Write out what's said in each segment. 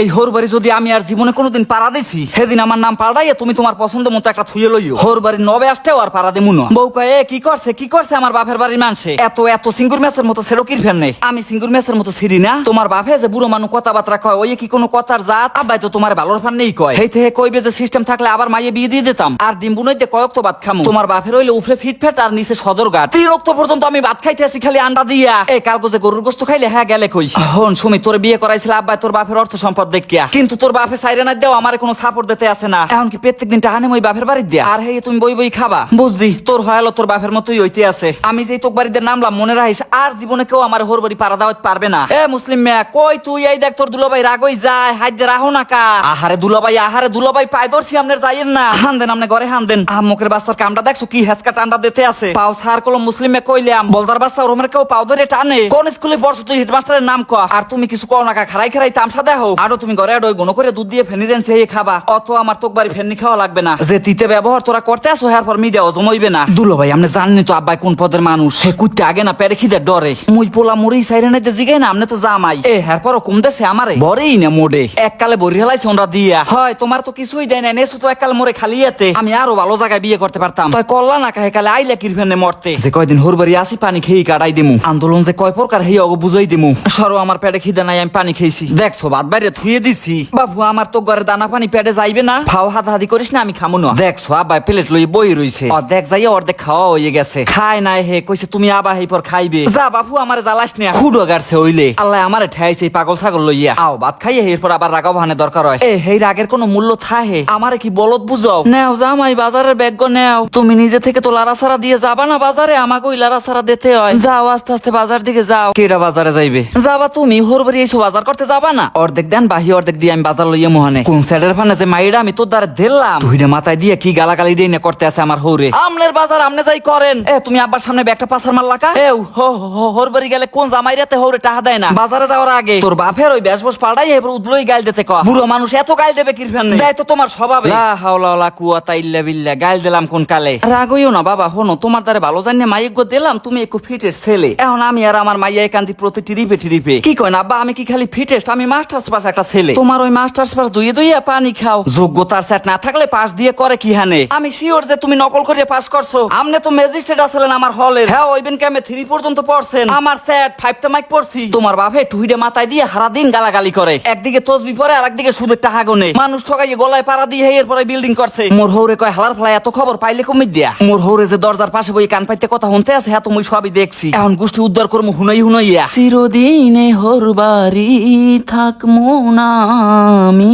এই হোর বাড়ি যদি আমি আর জীবনে কোনোদিন পাড়া দিছি, সেদিন আমার নাম পাল্টাইয়া তুমি তোমার পছন্দ মতো একটা থুয়ে লইও। হোর বাড়ি নবে আসতেও আর পাড়া দেমু না। বউ কয়ে কি করছে? কি করছে আমার বাপের বাড়ির মানুষে এত এত সিঙ্গুর ম্যাচের মতো ছেড়ো কির ফেন নেই আমি সিঙ্গুর ম্যাচের মতো ছিড়ি না। তোমার বাপে যে বুড়ো মানুষ কথাবার্তা কয়, ওই কি কোনো কথার জাত? আব্বাই তো তোমার ভালোর ফান নেই কয়। হেই থেকে কইবে যে সিস্টেম থাকলে আবার মাইয়ে বিয়ে দিয়ে দিতাম। আর ডিম্বু নইতে কয়েক তো ভাত খামু। তোমার বাপের হইলে উফরে ফিটফেট আর নিচে সদর গাট তিন রক্ত পর্যন্ত আমি ভাত খাইতে আসি খালি আন্ডা দিয়া। এই কালগো যে গরুর গোস্ত খাইলে হ্যাঁ গেলে কই? হন সুমি, তোর বিয়ে করাইছিল আব্বাই, তোর বাপের অর্থ সম্পদ দেখিয়া। কিন্তু তোর বাপে সাইরে না দেও আমার কোনো সাপোর্ট দিতে আসে না। এখন কি প্রত্যেক দিন টাহানে ওই বাপের বাড়ি দিয়া? আর হে তুমি বই বই খাবা? বুঝছি। তোর হয়ালো তোর বাপের মতোই হইতে আছে। আমি যেই তোর বাড়িতে নামলাম মনে রাখিস আর জীবনে কেউ আমার হোর বাড়ি পাড়া দাওয়াত পারবে না। এ মুসলিম মেয়া কই তুই? এই দেখ তোর দুলাভাই রাগই যায়। হাইতে রাহো না কা। আহারে দুলাভাই আহারে দুলাভাই পায় ধরছি আমনের যাইয়েন না। হান দেন আমনে ঘরে হান দেন। আহ মুখের বাচ্চার কামটা দেখছ কি হেসকা টান্ডা দিতে আছে। পাও সার কলম মুসলিমে কইলাম। বলদার বাচ্চা ওরমের কেউ পাও ধরে টানে। কোন স্কুলে পড়ছো তুই হেডমাস্টারের নাম ক। আর তুমি কিছু কও না কা খারাই খারাই তামসা দেখো আরও তুমি ঘরে আডো গুণ করে দুধ দিয়ে ফেনিরেন সেই খাবা। অত আমার তোক বাড়ি ফেননি খাওয়া লাগবে না। যে তিতে ব্যবহার তোরা করতে আসো, হ্যার পর মিডিয়া জমইবে না। দুলো ভাই আপনি জাননি তো আব্বাই কোন পদের মানুষ? সে কুত্তে আগে না পেরে খিদে ডরে। মুই পোলা মুড়ি সাইরে নাইতে জিগাই না আপনি তো জামাই। এ, হ্যার পর কম দেশে আমারে। বরেই না মোডে। এককালে বরি হেলাইছে ওরা দিয়া। হয়, তোমার তো কিছুই দেয় না নেছো তো এককাল মোরে খালি এতে। আমি আরও ভালো জায়গায় বিয়ে করতে পারতাম। তাই করলা না কাহে কালে আইলা কিরফেনে মরতে। যে কয়দিন হরবারি আসি, পানি খেয়ে কাটাই দিমু। আন্দোলন যে কয় প্রকার, হেই অগ বুঝাই দিমু। সরো আমার পেটে খিদে নাই, আমি পানি খেয়েছি। দেখছ, বাদ বাইরে থুয়ে দিছি। বাবু আমার তো ঘরে দানা পানি পেটে যাইবে না। ফাও হাত হাতি করিস না আমি খামু না। দেখছ আব্বাই প্লেট লই বই রইছে। অর্ধেক যাইয়া অর্ধেক খাওয়া হয়ে গেছে। খায় নাই হে কইছে তুমি আবা হেই পর খাইবে। যা বাপু আমার জ্বালাস না। খুডো গারছে হইলে। আল্লাহ আমারে ঠাইছে পাগল ছাগল লইয়া। আও ভাত খাইয়ে এরপর আবার রাগাও ভানে দরকার হয়। এ হেই রাগের কোনো মূল্য থাহে। আমারে কি বলত বুঝাও? নেও জামাই বাজারের ব্যাগ নেও। তুমি নিজে থেকে তো লারা সারা দিয়ে যাবা না বাজারে? আমাকে ওই লারা সারা দিতে হয়। যাও আস্তে আস্তে বাজার দিকে যাও। কেডা বাজারে যাইবে? যাবা তুমি হরবরি এসো বাজার করতে যাবা না। অর্ধেক দেন বাহি অর্ধেক দিয়ে আমি বাজার লইয়া মোহনে। কোন সাইডের ফানে যে মাইরা আমি তোর দ্বারা দিলাম তুইরে মাথায় দিয়ে কি গালাগালি দিয়ে না করতে আছে আমার হৌরে। আমনের বাজার আমনে যাই করেন। এ, তুমি আব্বার সামনে ব্যাগটা পাসার মার এ হো, হো- হরবরি গেলে কোন জামাইরাতে হৌরে টাহা দেয় না। বাজারে যাওয়ার আগে তোর বাপের ওই বেশবস পাল্টাই এবার উদলই গাইল দিতে কয় বুড়ো মানুষ এত গাইল দেবে কিরফেন দেয় তো তোমার স্বভাবে। লা হাওলা ওয়ালা কুয়াতা ইল্লা বিল্লাহ গাইল দিলাম কোন কালে। রাগইও না বাবা, হনো, তোমার দ্বারে ভালো জানিয়ে মাইক দিলাম, তুমি একটু ফিটের ছেলে। এখন আমি আর আমার মাইয়া একান্তি প্রতি টিরিপে টিরিপে। কি কয় না আব্বা, আমি কি খালি ফিটেস্ট? আমি মাস্টার্স পাস একটা ছেলে। তোমার ওই মাস্টার্স পাস দুইয়ে দুইয়ে পানি খাও। যোগ্যতার সেট না থাকলে পাস দিয়ে করে কি হানে? আমি শিওর যে তুমি নকল করে পাস করছ। আমনে তো ম্যাজিস্ট্রেট আসলেন আমার হলের হ্যাঁ ওই বেন ক্যামে থ্রি পর্যন্ত পড়ছেন। আমার সেট ফাইভটা মাইক পড়ছি। তোমার বাপে টুইডে মাথায় দিয়ে হারা দিন গালাগালি করে। একদিকে তসবি পরে আর একদিকে সুদের টাকা গনে। মানুষ ঠকাইয়ে গলায় পাড়া দিয়ে এর পরে বিল্ডিং করছে। মোর হৌরে কয় হালার ফলাই এত খবর পাইলে কমি দিয়া? মোর হৌরে যে দরজার পাশে বই কান পাইতে কথা শুনতে আছে হ্যাঁ তুমি সবই দেখছি। এখন গোষ্ঠী উদ্ধার করব হুনাই হুনাইয়া। চিরদিনে হোর বাড়ি থাকমো। আমি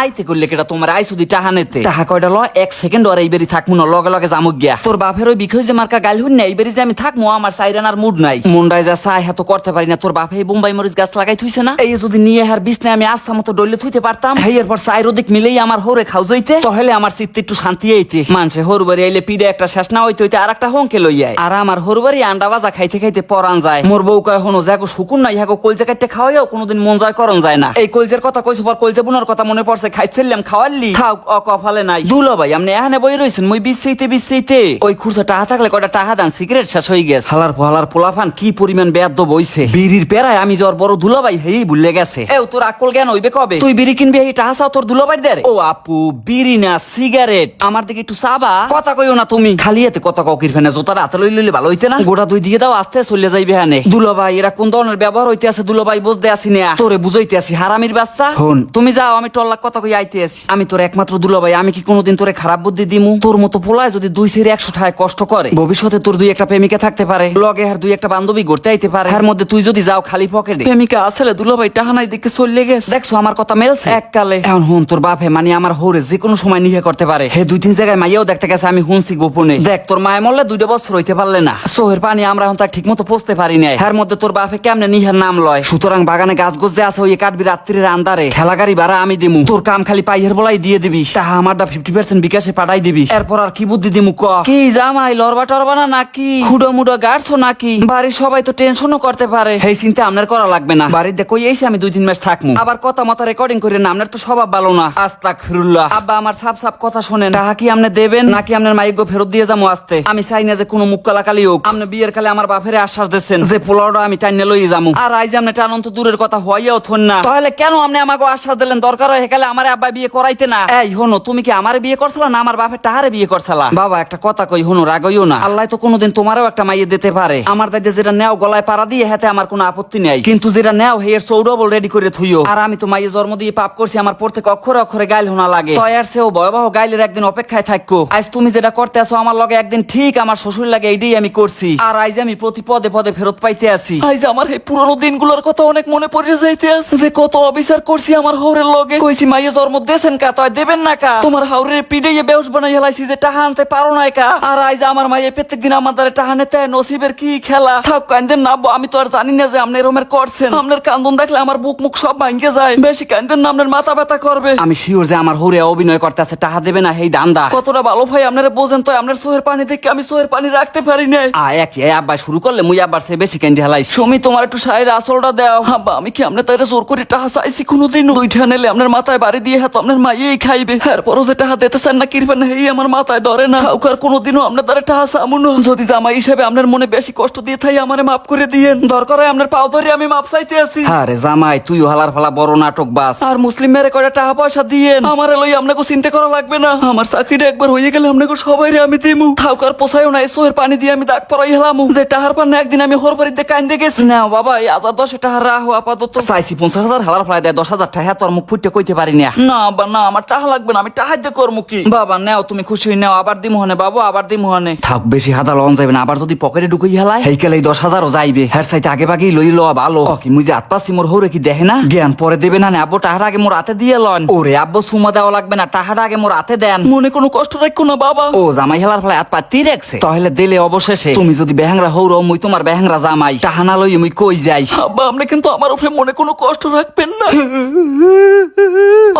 আইতে করলে কেটা তোমার আই শুধু টাহা টাহা কয়টা ল এক সেকেন্ড আর এইবারই থাকমু না, লগে লগে জামুক গিয়া। তোর বাপের ওই বিখই যে মার্কা গাল হুন না, এইবারই যে আমি থাকমু, আমার সাইরানার মুড নাই। মুন্ডায় যা চাই হ্যাঁ করতে পারি না। তোর বাপে বোম্বাই মরিচ গাছ লাগাই থুইছে না? এই যদি নিয়ে হার বিছনে আমি আস্থা মতো ডলে থুইতে পারতাম। এই এরপর চাইর ওদিক মিলেই আমার হোরে খাও যাইতে তাহলে আমার চিত্তে একটু শান্তি এইতে মানুষে হরবারি আইলে পিড়ে একটা শেষ না হইতে হইতে আর একটা হংকে লইয়ায় আর আমার হরবারি আন্ডা বাজা খাইতে খাইতে পরান যায়। মোর বউ কয়, হনো যাকো শুকুন নাই হ্যাঁ কলজে কাটতে খাওয়াইও কোনোদিন মন জয় করন যায় না। এই কলজের কথা কইছো পর কলজে বুনার কথা মনে পড়ছে খাইছিলাম খাওয়ালি খাও অ কফালে নাই। দুলো ভাই আপনি এখানে বই রইছেন মই বিচ্ছেইতে বিচ্ছেইতে ওই খুরসা টাহা থাকলে কয়টা টাহা দান সিগারেট শেষ হয়ে গেছে। হালার হালার পোলাফান কি পরিমাণ বেয়াদ্দ বইছে। বিড়ির পেরায় আমি জ্বর বড় দুলো ভাই হেই ভুলে গেছে। এও তোর আকল জ্ঞান হইবে কবে? তুই বিড়ি কিনবি এই টাহা চাও তোর দুলো ভাই দে ও আপু বিড়ি না সিগারেট। আমার দিকে একটু চাবা? কথা কইও না তুমি। খালি এতে কথা ককির ফেনে জোতার হাতে লই লইলে ভালো হইতে না? গোটা দুই দিয়ে দাও আস্তে চলে যাইবে হানে দুলো ভাই এরা কোন ধরনের ব্যবহার হইতে আছে দুলো ভাই বুঝতে আসি না। তোরে বুঝাইতে আসি হারামির বাচ্চা? হন। তুমি যাও আমি টল্লাক কথা কই আইতে আসি আমি তোর একমাত্র দুলো ভাই আমি কি কোনোদিন তোরে খারাপ বুদ্ধি দিমু? তোর মতো পোলায় যদি দুই সেরে একশো ঠায় কষ্ট করে ভবিষ্যতে তোর দুই একটা প্রেমিকা থাকতে পারে লগে আর দুই একটা বান্ধবী গড়তে আইতে পারে। এর মধ্যে তুই যদি যাও খালি পকেটে প্রেমিকা আসলে দুলো ভাই টাহানাই দিকে চলে গেছে। দেখছ আমার কথা মেলছে? এককালে এখন হুন তোর বাপে মানে আমার হোরে যে কোনো সময় নিহে করতে পারে। হে দুই তিন জায়গায় মাইয়াও দেখতে গেছে আমি হুনছি গোপনে। দেখ তোর মায়ে মরলে দুইটা বছর হইতে পারলে না। সোহের পানি আমরা এখন তার ঠিক মতো পৌঁছতে পারি নাই। এর মধ্যে তোর বাপে কেমনে নিহের নাম লয়? সুতরাং বাগানে গাছ গোছ যে আছে ওই কাটবি রাত্রির আন্দারে। ঠেলা গাড়ি ভাড়া আমি দিমু। তোর কাম খালি পাইয়ের বলাই দিয়ে দিবি। তাহা আমারটা ফিফটি পার্সেন্ট বিকাশে পাঠাই দিবি। এরপর আর কি বুদ্ধি দিমু ক? কি জামাই লড়বা টরবা না নাকি? খুডো মুডো গাড়ছো নাকি? বাড়ির সবাই তো টেনশনও করতে পারে। এই চিন্তা আপনার করা লাগবে না। বাড়িতে কই এসে আমি দুই তিন মাস থাকমু। আবার কথা মতো রেকর্ডিং করে না আপনার তো স্বভাব ভালো না। আস্তাক ফিরুল্লাহ আব্বা আমার সাপ সাপ কথা শোনেন। টাকা কি আপনি দেবেন? নাকি আপনার মাইক ফেরত দিয়ে যাব আসতে? আমি চাই না যে কোনো মুখ কালাকালি হোক। আপনি বিয়ের কালে আমার বাপেরে আশ্বাস দিচ্ছেন যে পোলাওটা আমি টাইনে লই যামু। আর আইজ আপনি টানন্ত দূরের কথা হইয়াও থন না। তাহলে কেন আপনি আমাকে আশ্বাস দিলেন? দরকার হয় হেকালে আমার আব্বা বিয়ে করাইতে না। এই হনো তুমি কি আমারে বিয়ে করছিলা না আমার বাপের টাহারে বিয়ে করছিলা? বাবা একটা কথা কই হনো রাগইও না। আল্লাহ তো কোনোদিন তোমারও একটা মাইয়ে দিতে পারে। আমার দাইতে যেটা নেও গলায় পাড়া দিয়ে হাতে আমার কোনো আপত্তি নেই। কিন্তু যেটা নেও হেয়ের চৌডবল রেডি করে থুইও। আর আমি তো মাইয়ে জন্ম দিয়ে পাপ করছি আমার প্রত্যেক অক্ষরে অক্ষরে গাইল হোনা লাগে। তয়ার সেও ভয়াবহ গাইলের একদিন অপেক্ষায় থাকো। আজ তুমি যেটা করতে আসো আমার লগে একদিন ঠিক আমার শ্বশুর লাগে এইটাই আমি করছি। আর আজ আমি প্রতি পদে পদে ফেরত পাইতে আছি আজ আমার এই পুরনো দিনগুলোর কথা অনেক মনে পড়ে যাইতে আছে। যে কত অবিচার করছি আমার হাওরের লগে। কইছি মাইয়ে জন্ম দেছেন কা? তয় দেবেন না কা? তোমার হাওরের পিড়ে বেউস বানাই হেলাইছি যে টাহা আনতে পারো না কা? আর আজ আমার মাইয়ে প্রত্যেক দিন আমার দ্বারা টাহা নেতে নসিবের কি খেলা? থাক কান্দেন না আমি তো আর জানি না যে আপনি এরমের করছেন। আপনার কান্দন দেখলে আমার বুক মুখ সব ভাঙ্গে যায়। বেশি কান্দেন না আপনার মাথা ব্যথা করবে। আমি শিওর যে আমার হরে অভিনয় করতেছে টাহা দেবে না হেই দান্দা। কতটা ভালো ভাই আপনারা বোঝেন তো আপনার সোহের পানি দেখে আমি সোহের পানি রাখতে পারি না আ এক আব্বা শুরু করলে মুই আব্বার সে বেশি কেন্দি হালাই সুমি তোমার একটু শাড়ির আসলটা দাও। আব্বা আমি কি আপনার তাইরে জোর করে টাহা চাইছি কোনোদিন দুইটা নেলে আপনার মাথায় বাড়ি দিয়ে হাত আপনার মাইয়েই খাইবে। এরপরও যে টাহা দিতে চান না কিরবেন হেই আমার মাথায় ধরে না। কাউকার কোনোদিনও আপনার দ্বারা টাহা চামুন যদি জামাই হিসেবে আপনার মনে বেশি কষ্ট দিয়ে থাই আমারে মাফ করে দিয়েন। দরকার হয় আপনার পাও ধরে আমি মাপ চাইতে আছি আরে জামাই তুই হালার ফালা বড় নাটক বাস। আর মুসলিম মেরে করে টাকা পয়সা দিয়েন? আমার লই আপনাকে চিন্তা করা লাগবে না। আমার চাকরিটা একবার হয়ে গেলে আপনাকে সবাই আমি দিমু। খাওকার পোষায়ও না সোহের পানি দিয়ে আমি দাগ পরাই হেলাম। যে টাহার পান একদিন আমি হোর বাড়িতে কান্দে গেছি। না বাবা এই হাজার দশ টাহার রাহো আপাতত। চাইছি পঞ্চাশ হাজার হালার ফলাই দেয় দশ হাজার টাকা তোর মুখ ফুটে কইতে পারি না। না বা না আমার টাকা লাগবে না আমি দিয়ে করব কি? বাবা নেও তুমি খুশি নাও আবার দিম হনে বাবু আবার দিম হনে। থাক বেশি হাতা লন যাবে না আবার যদি পকেটে ঢুকাই হেলাই? হেইকেলে দশ হাজারও যাইবে। সাইতে আগে লই লওয়া ভালো। কি মুই যে পাচ্ছি মোর হৌরে কি দেখে না? জ্ঞান পরে দেবে না আব্বু টাহার আগে মোর হাতে দিয়ে লন। ওরে আব্বু সুমা দেওয়া লাগবে না টাহাটা আগে মোর হাতে দেন। মনে কোনো কষ্ট রাখো না বাবা। ও জামাই হেলার ফলে হাত পাতি রাখছে তাহলে দিলে অবশেষে। তুমি যদি বেহাংরা হৌর মুই তোমার বেহাংরা জামাই। টাহানা লই মুই কই যাই? আব্বা আপনি কিন্তু আমার উপরে মনে কোনো কষ্ট রাখবেন না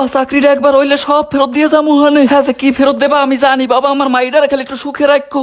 ও চাকরিটা একবার হইলে সব ফেরত দিয়ে যাব হানে। হ্যাঁ কি ফেরত দেবা আমি জানি, বাবা আমার মাইডার খালি একটু সুখে রাখো।